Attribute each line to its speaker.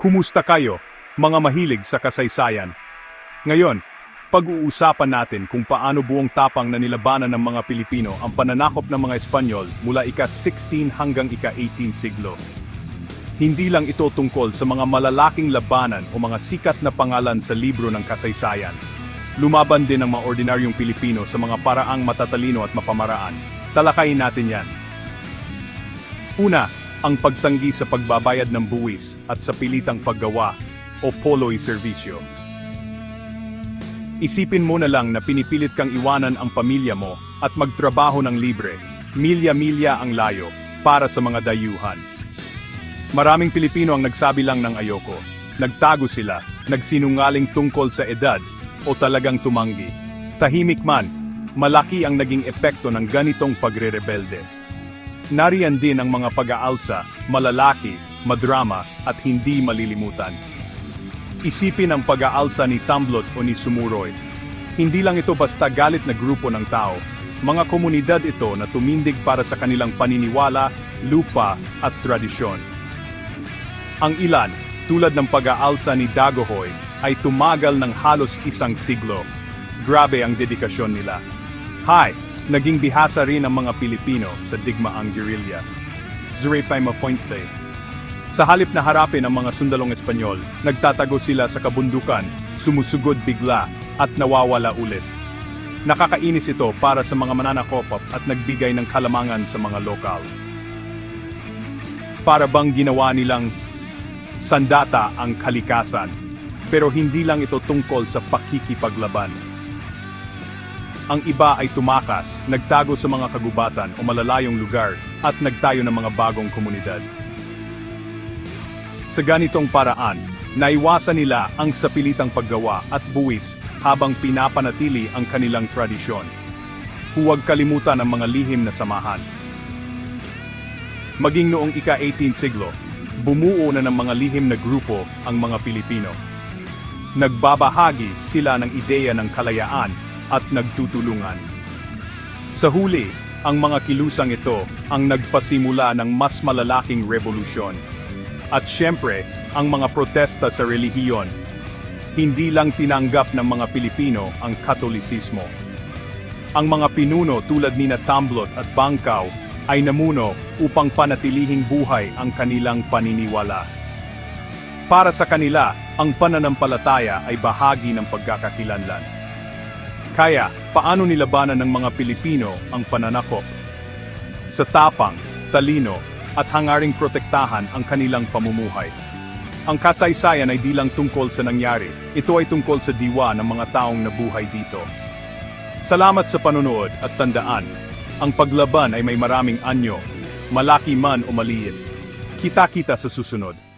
Speaker 1: Kumusta kayo, mga mahilig sa kasaysayan? Ngayon, pag-uusapan natin kung paano buong tapang na nilabanan ng mga Pilipino ang pananakop ng mga Espanyol mula ika-16 hanggang ika-18 siglo. Hindi lang ito tungkol sa mga malalaking labanan o mga sikat na pangalan sa libro ng kasaysayan. Lumaban din ang mga ordinaryong Pilipino sa mga paraang matatalino at mapamaraan. Talakayin natin yan. Una, ang pagtanggi sa pagbabayad ng buwis at sa pilitang paggawa o poloy servisyo. Isipin mo na lang na pinipilit kang iwanan ang pamilya mo at magtrabaho ng libre, milya-milya ang layo, para sa mga dayuhan. Maraming Pilipino ang nagsabi lang ng ayoko. Nagtago sila, nagsinungaling tungkol sa edad, o talagang tumanggi. Tahimik man, malaki ang naging epekto ng ganitong pagre-rebelde. Nariyan din ang mga pag-aalsa, malalaki, madrama, at hindi malilimutan. Isipin ang pag-aalsa ni Tamblot o ni Sumuroy. Hindi lang ito basta galit na grupo ng tao, mga komunidad ito na tumindig para sa kanilang paniniwala, lupa, at tradisyon. Ang ilan, tulad ng pag-aalsa ni Dagohoy, ay tumagal ng halos isang siglo. Grabe ang dedikasyon nila. Hi, naging bihasa rin ang mga Pilipino sa digmaang guerrilla. Zurepay Mapointe. Sa halip na harapin ang mga sundalong Espanyol, nagtatago sila sa kabundukan, sumusugod bigla, at nawawala ulit. Nakakainis ito para sa mga mananakopop at nagbigay ng kalamangan sa mga lokal. Para bang ginawa nilang sandata ang kalikasan, pero hindi lang ito tungkol sa pakikipaglaban. Ang iba ay tumakas, nagtago sa mga kagubatan o malalayong lugar at nagtayo ng mga bagong komunidad. Sa ganitong paraan, naiwasan nila ang sapilitang paggawa at buwis habang pinapanatili ang kanilang tradisyon. Huwag kalimutan ang mga lihim na samahan. Maging noong ika-18 siglo, bumuo na ng mga lihim na grupo ang mga Pilipino. Nagbabahagi sila ng ideya ng kalayaan at nagtutulungan. Sa huli, ang mga kilusang ito ang nagpasimula ng mas malalaking revolusyon. At siyempre, ang mga protesta sa relihiyon. Hindi lang tinanggap ng mga Pilipino ang Katolisismo. Ang mga pinuno tulad ni Tamblot at Bangkaw ay namuno upang panatilihing buhay ang kanilang paniniwala. Para sa kanila, ang pananampalataya ay bahagi ng pagkakakilanlan. Kaya, paano nilabanan ng mga Pilipino ang pananakop? Sa tapang, talino, at hangaring protektahan ang kanilang pamumuhay. Ang kasaysayan ay di lang tungkol sa nangyari, ito ay tungkol sa diwa ng mga taong nabuhay dito. Salamat sa panonood at tandaan, ang paglaban ay may maraming anyo, malaki man o maliit. Kita-kita sa susunod.